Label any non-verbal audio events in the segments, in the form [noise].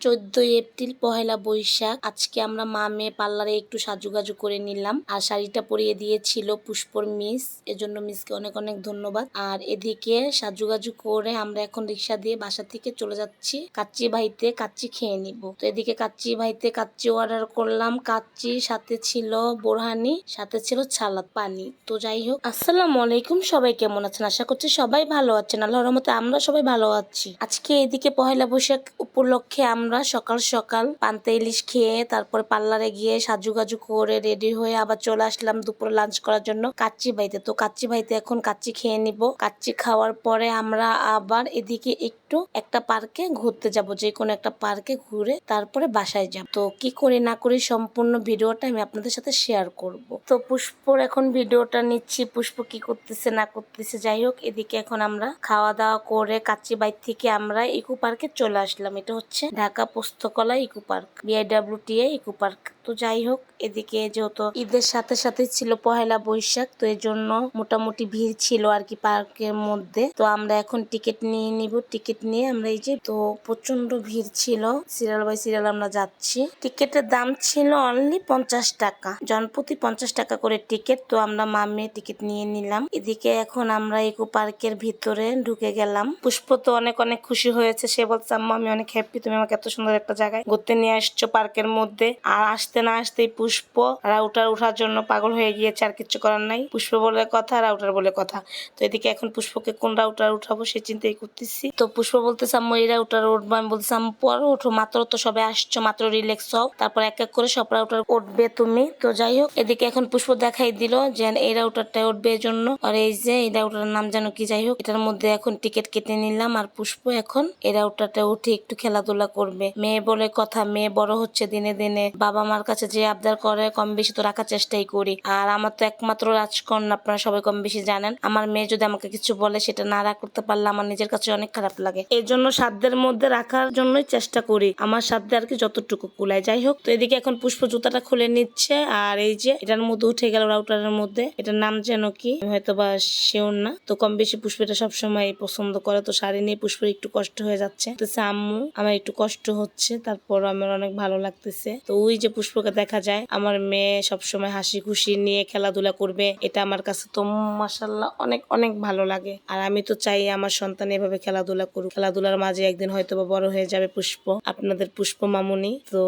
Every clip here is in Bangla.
চোদ্দই এপ্রিল, পহেলা বৈশাখ। আজকে আমরা মা মেয়ে পার্লারে একটু সাজুগাজু করে নিলাম। আর শাড়িটা পরিয়ে দিয়েছিল পুষ্পর মিস। এজন্য মিসকে অনেক অনেক ধন্যবাদ। আর এদিকে সাজুগাজু করে আমরা এখন রিক্সা দিয়ে বাসা থেকে চলে যাচ্ছি। কাচ্চি ভাইতে কাচ্চি খেয়ে নিব। তো এদিকে কাচ্চি ভাইতে কাচ্চি অর্ডার করলাম। কাচ্চি, সাথে ছিল বোরহানি, সাথে ছিল ছালাদ পানি। তো যাই হোক, আসসালামু আলাইকুম। সবাই কেমন আছেন? আশা করছি সবাই ভালো আছেন। আল্লাহর রহমতে আমরা সবাই ভালো আছি। আজকে এদিকে পহেলা বৈশাখ উপলক্ষে আমরা সকাল সকাল পান্তা ইলিশ খেয়ে তারপর পার্লারে গিয়ে সাজুগাজু করে রেডি হয়ে আবার চলে আসলাম দুপুরে লাঞ্চ করার জন্য কাচ্চি ভাইতে তো কাচ্চি ভাইতে এখন কাচ্চি খেয়ে নিব। কাচ্চি খাওয়ার পরে আমরা আবার এদিকে একটু একটা পার্কে ঘুরতে যাব, যে কোনো একটা পার্কে ঘুরে তারপরে বাসায় যাব। তো কি করি না করি সম্পূর্ণ ভিডিওটা আমি আপনাদের সাথে শেয়ার করব। তো পুষ্পর এখন ভিডিওটা নিচ্ছি। পুষ্প কি করতেছে না করতেছে, যাই হোক, এদিকে এখন আমরা খাওয়া দাওয়া করে কাচ্চি বাইর থেকে আমরা ইকো পার্কে চলে আসলাম। এটা হচ্ছে Dhaka Postogola eco park BIWTA eco park. তো যাই হোক, এদিকে যেহেতু ঈদের সাথে সাথে ছিল পহেলা বৈশাখ, তো এর জন্য মোটামুটি ভিড় ছিল আর কি পার্কের মধ্যে। তো আমরা এখন টিকিট নিয়ে নিব। টিকিট নিয়ে আমরা এই যে, তো প্রচণ্ড ভিড় ছিল। সিরিয়াল বাই সিরিয়াল আমরা যাচ্ছি। টিকিটের দাম ছিল অনলি পঞ্চাশ টাকা। জনপ্রতি পঞ্চাশ টাকা করে টিকিট, তো আমরা মামে টিকিট নিয়ে নিলাম। এদিকে এখন আমরা ইকো পার্কের ভিতরে ঢুকে গেলাম। পুষ্প তো অনেক অনেক খুশি হয়েছে। সে বলছে আমি অনেক হ্যাপি তুমি আমাকে এত সুন্দর একটা জায়গায় ঘুরতে নিয়ে আসছো পার্কের মধ্যে। আর আসতে না আসতেই পুষ্প রাউটার উঠার জন্য পাগল হয়ে গিয়েছে, আর কিছু করার নাই। পুষ্প বলে কথা, রাউটার বলে কথা। তো এদিকে এখন পুষ্পকে কোন রাউটার উঠাবো সে চিন্তাই করতেছি। তো পুষ্প বলতেছে, আম্মু, এই রাউটার উঠবো। আমি বলতেছি পরে ওঠো মাত্র তো সবাই আসছো, মাত্র রিল্যাক্স হও। তারপর এক এক করে সব রাউটার উঠবে তুমি। তো যাই হোক, এদিকে এখন পুষ্প দেখাই দিল যে এই রাউটারটা উঠবে এর জন্য। আর এই যে এই রাউটারের নাম যেন কি যাই হোক, এটার মধ্যে এখন টিকিট কেটে নিলাম। আর পুষ্প এখন এই রাউটারটা উঠে একটু খেলাধুলা করবে। মেয়ে বলে কথা, মেয়ে বড় হচ্ছে দিনে দিনে। বাবা মার কাছে যে আবদার করে, কম বেশি তো রাখার চেষ্টাই করি। আর আমার তো একমাত্র রাজকন্যা, আপনারা সবাই কম বেশি জানেন। আমার মেয়ে যদি আমাকে কিছু বলে, সেটা না রাখ করতে পারলে আমার নিজের কাছে অনেক খারাপ লাগে। এই জন্য সাধ্যের মধ্যে রাখার জন্যই চেষ্টা করি। আমার সাধ্যে আর কি যতটুকু কুলায়। যাই হোক, তো এদিকে এখন পুষ্প জুতাটা খুলে নিচ্ছে। আর এই যে, এটার মধ্যে উঠে গেল রাউটারের মধ্যে। এটার নাম যেন কি? হয়তো বা শিওর না। তো কম বেশি পুষ্প এটা সবসময় পছন্দ করে। তো শাড়ি নিয়ে পুষ্পের একটু কষ্ট হয়ে যাচ্ছে। তো আম্মু, আমার একটু কষ্ট হচ্ছে তারপর আমার অনেক ভালো লাগতেছে। তো ওই যে পুষ্পকে দেখা যায়, আমার মেয়ে সবসময় হাসি খুশি নিয়ে খেলাধুলা করবে, এটা আমার কাছে তো মাসাল্লাহ অনেক অনেক ভালো লাগে। আর আমি তো চাই আমার সন্তান এভাবে খেলাধুলা করুক। খেলাধুলার মাঝে একদিন হয়তো বা বড় হয়ে যাবে পুষ্প, আপনাদের পুষ্প মামুনি। তো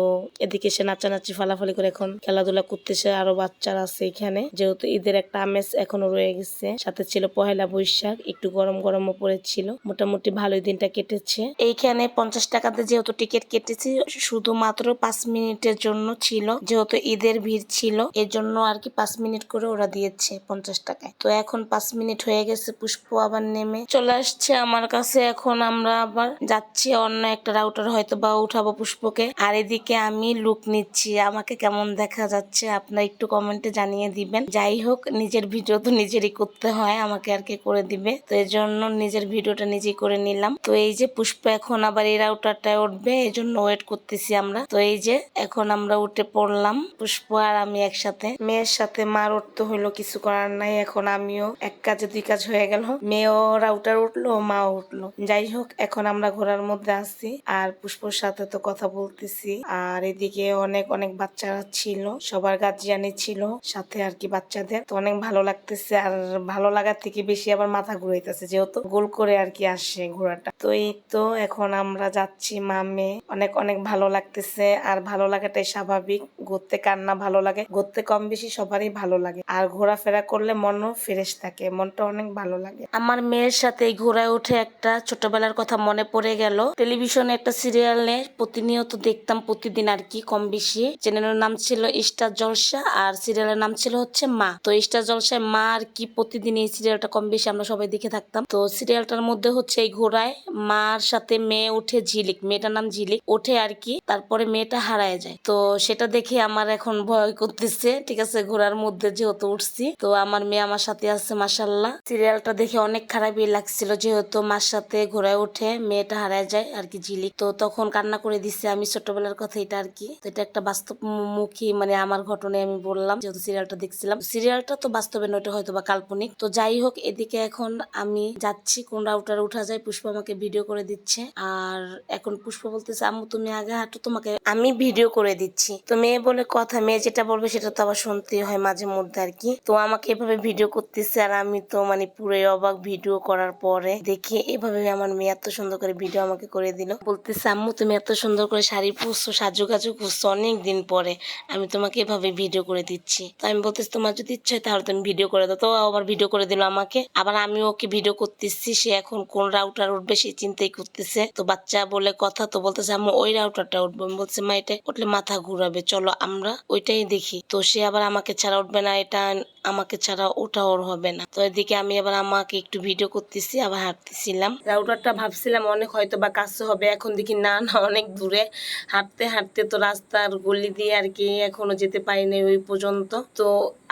এদিকে সে নাচানাচি ফালাফালি করে এখন খেলাধুলা করতেছে, আরও বাচ্চারা আছে এখানে। যেহেতু ঈদের একটা আমেজ এখনও রয়ে গেছে, সাথে ছিল পহেলা বৈশাখ, একটু গরম গরমও পড়েছিল। মোটামুটি ভালোই দিনটা কেটেছে। এইখানে পঞ্চাশ টাকাতে যেহেতু টিকিট কেটেছি। শুধুমাত্র পাঁচ মিনিটের জন্য ছিল। যেহেতু ঈদের ভিড় ছিল এর জন্য আর কি পাঁচ মিনিট করে ওরা দিয়েছে পঞ্চাশ টাকায়। তো এখন পাঁচ মিনিট হয়ে গেছে, পুষ্প আবার নেমে চলে আসছে আমার কাছে। এখন আমরা আবার যাচ্ছি অন্য একটা রাউটার হয়তো বা উঠাবো পুষ্পকে। আর এদিকে আমি লুক নিচ্ছি। আমাকে কেমন দেখা যাচ্ছে আপনারা একটু কমেন্টে জানিয়ে দিবেন। যাই হোক, নিজের ভিডিও তো নিজেরই করতে হয়, আমাকে আর কি করে দিবে। তো এই জন্য নিজের ভিডিওটা নিজেই করে নিলাম। তো এই যে পুষ্প এখন আবার এই রাউটারটায় উঠবে। এই জন্য ওয়েট করতেছি আমরা। তো এই যে, এখন আমরা উঠে পড়লাম পুষ্প আর আমি একসাথে। মেয়ের সাথে মার উঠতে হইল কিছু করার নাই, এখন আমিও এক কাজে দুই কাজ হয়ে গেল। মেয়েও রাউটার উঠল, মাও উঠল। যাই হোক, এখন আমরা ঘোরার মধ্যে আছি আর পুষ্পর সাথে তো কথা বলতেছি। আর এদিকে অনেক অনেক বাচ্চারা ছিল, সবার গার্জিয়ানি ছিল, সাথে আর কি বাচ্চাদের। তো অনেক ভালো লাগতেছে আর ভালো লাগার থেকে বেশি আবার মাথা ঘুরাইতেছে, যেহেতু গোল করে আর কি আসে ঘোরাটা তো এই তো এখন আমরা যাচ্ছি মামে। অনেক অনেক ভালো লাগতেছে আর ভালো লাগাটাই স্বাভাবিক। ঘুরতে কান্না ভালো লাগে? ঘুরতে কম বেশি সবারই ভালো লাগে। আর ঘোরাফেরা করলে মনও ফ্রেশ থাকে, মনটা অনেক ভালো লাগে। আমার মেয়ের সাথে ঘোরায় উঠে একটা ছোটবেলার কথা মনে পড়ে গেল। টেলিভিশনে একটা সিরিয়ালে প্রতিনিয়ত দেখতাম প্রতিদিন আর কি কম বেশি। চ্যানেলের নাম ছিল স্টার জলসা আর সিরিয়ালের নাম ছিল হচ্ছে মা। তো স্টার জলসায় মা আর কি প্রতিদিন এই সিরিয়ালটা কম বেশি আমরা সবাই দেখে থাকতাম। তো সিরিয়ালটার মধ্যে হচ্ছে এই ঘোড়ায় মার সাথে মেয়ে উঠে ঝিলিক, মেয়েটার নাম ঝিলিক ওঠে আর কি তারপরে মেয়েটা হারায় যায়। তো সেটা দেখে আমার এখন ভয় করতেছে, ঠিক আছে, ঘোড়ার মধ্যে যেহেতু উঠছি, তো আমার মেয়ে আমার সাথে আছে মাসাল্লাহ সিরিয়ালটা দেখে অনেক খারাপই লাগছিল যেহেতু মার সাথে ঘোড়ায় উঠে মেয়েটা হারায় যায় আর কি ঝিলিক। তো তখন কান্না করে দিচ্ছে আমি ছোটবেলার কথা এটা আর কি। এটা একটা বাস্তব মুখী মানে আমার ঘটনায় আমি বললাম, যেহেতু সিরিয়ালটা দেখছিলাম। সিরিয়ালটা তো বাস্তবে নয় হয়তো বা কাল্পনিক। তো যাই হোক, এদিকে এখন আমি যাচ্ছি, কোন রাউটারে উঠা যায়, পুষ্প আমাকে ভিডিও করে দিচ্ছে। আর এখন পুষ্প বলতেছে, আম্মু, তুমি আগে হাঁটো, তোমাকে আমি ভিডিও করে দিচ্ছি। তো মেয়ে বলে, কথা, মেয়ে যেটা বলবে সেটা তো আবার শুনতেই হয় মাঝে মধ্যে আর কি। তো আমাকে এভাবে ভিডিও করতেছে আর আমি তো মানে পুরোই অবাক ভিডিও করার পরে দেখি এভাবে আমার মেয়ে এত সুন্দর করে ভিডিও আমাকে করে দিল। বলতেছে, আম্মু, তুমি এত সুন্দর করে শাড়ি পরছো সাজু গাজু করছ অনেক দিন পরে। আমি তোমাকে এভাবে ভিডিও করে দিচ্ছি। তো আমি বলতেছি, তোমার যদি ইচ্ছে হয় তাহলে তুমি ভিডিও করে দাও। তো আবার ভিডিও করে দিল আমাকে। আবার আমি ওকে ভিডিও করতেছি। সে এখন কোন রাউটার উঠবে সেই চিন্তাই করতেছে। তো বাচ্চা বলে কথা তো বলতেছে আমি ওই রাউটারটা উঠবো। আমি বলছি, মা, এটা উঠলে মাথা ঘুরাবে। চলো আমরা ওইটাই দেখি। তো সে আবার আমাকে ছাড়া উঠবে না। এটা আমাকে ছাড়া ওটা ওর হবে না। তো এদিকে আমি আবার আমাকে একটু ভিডিও করতেছি, আবার হাঁটতেছিলাম। রাউটারটা ভাবছিলাম অনেক হয়তো বা কাছে হবে, এখন দেখি না না, অনেক দূরে। হাঁটতে হাঁটতে তো রাস্তার গলি দিয়ে আর কি এখনও যেতে পারিনি ওই পর্যন্ত। তো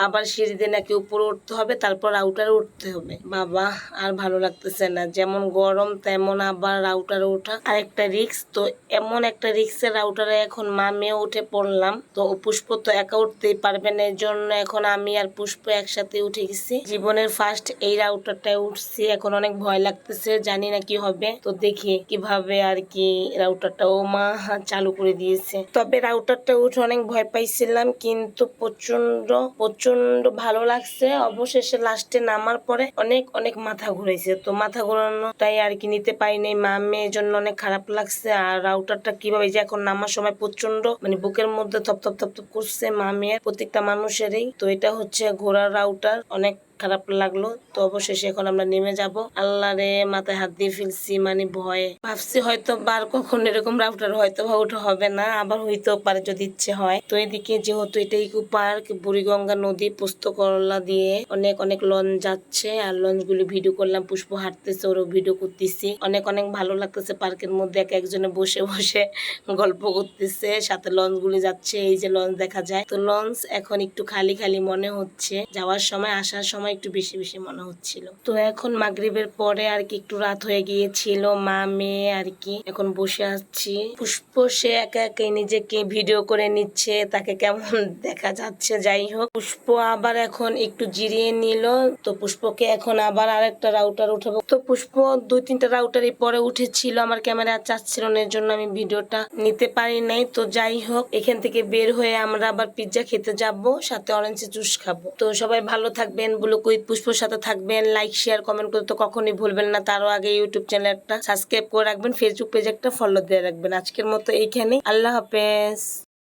আবার সিঁড়ি দিয়ে নাকি উপরে উঠতে হবে, তারপর রাউটারে উঠতে হবে। বাবা, আর ভালো লাগতেছে না। যেমন গরম, তেমন আবার রাউটারে ওঠা। আর একটা রিক্স তো এমন একটা রিক্সের রাউটারে এখন মা মেয়ে উঠে পড়লাম। তো পুষ্প তো একা উঠতেই পারবে না এর জন্য এখন আমি আর পুষ্প একসাথে উঠে গেছি। জীবনের ফার্স্ট এই রাউটারটায় উঠছি। এখন অনেক ভয় লাগতেছে, জানি না কি হবে। তো দেখি কীভাবে আর কি রাউটারটা ও মা চালু করে দিয়েছে। তবে রাউটারটা উঠে অনেক ভয় পাইছিলাম, কিন্তু প্রচণ্ড প্রচণ্ড ভালো লাগছে। অবশেষে লাস্টে নামার পরে অনেক অনেক মাথা ঘুরেছে তো মাথা ঘোরানোটাই আর কি নিতে পারিনি। মা, মেয়ের জন্য অনেক খারাপ লাগছে। আর রাউটারটা কীভাবে যে এখন নামার সময় প্রচণ্ড মানে বুকের মধ্যে থপ থপ থপ থপ করছে মা, মেয়ের প্রত্যেকটা মানুষেরই। তো এটা হচ্ছে ঘোড়ার রাউটার অনেক খারাপ লাগল। তো অবশেষে এখন আমরা নেমে যাব। আল্লাহ রে মাথায় হাত দিয়ে ফেলছি মানে ভয়ে। ভাবছি হয়তো বার কখন এরকম রাউটার হয়তো বা ওটা হবে না, আবার হইতেও পারে যদি ইচ্ছে হয়। তো এদিকে যেহেতু এটা ইকো পার্ক, বুড়িগঙ্গা নদী পুস্তকরলা দিয়ে অনেক অনেক লঞ্চ যাচ্ছে। আর লঞ্চ গুলি ভিডিও করলাম, পুষ্প হাঁটতেছে, ওরও ভিডিও করতেছি। অনেক অনেক ভালো লাগতেছে পার্কের মধ্যে, এক একজনে বসে বসে গল্প করতেছে। সাথে লঞ্চ গুলি যাচ্ছে, এই যে লঞ্চ দেখা যায়। তো লঞ্চ এখন একটু খালি খালি মনে হচ্ছে। যাওয়ার সময়, আসার সময় একটু বেশি বেশি মনে হচ্ছিল। তো এখন মাগরিবের পরে আর কি একটু রাত হয়ে গিয়েছিল। মা, মেয়ে আর কি এখন বসে আছি। পুষ্প, সে একা একাই নিজেকে ভিডিও করে নিচ্ছে। তাকে কেমন [laughs] দেখা যাচ্ছে, যাই হোক। পুষ্প আবার এখন একটু জিরিয়ে নিল। তো পুষ্পকে এখন আবার আরেকটা রাউটার উঠাবো। তো পুষ্প দুই, তিনটা রাউটারই পরে উঠেছিল। আমার ক্যামেরা চাচ্ছিল না, এর জন্য আমি ভিডিওটা নিতে পারি নাই। তো যাই হোক, এখান থেকে বের হয়ে আমরা আবার পিৎজা খেতে যাব। সাথে অরেঞ্জ জুস খাব। তো সবাই ভালো থাকবেন। ব্লু কুইথ পুষ্পর সাথে থাকবেন লাইক শেয়ার কমেন্ট করতে তো কখনই ভুলবেন না। তারও আগে ইউটিউব চ্যানেল একটা সাবস্ক্রাইব করে রাখবেন ফেসবুক পেজ একটা ফলো দিয়ে রাখবেন। আজকের মতো এইখানে আল্লাহ হাফেজ।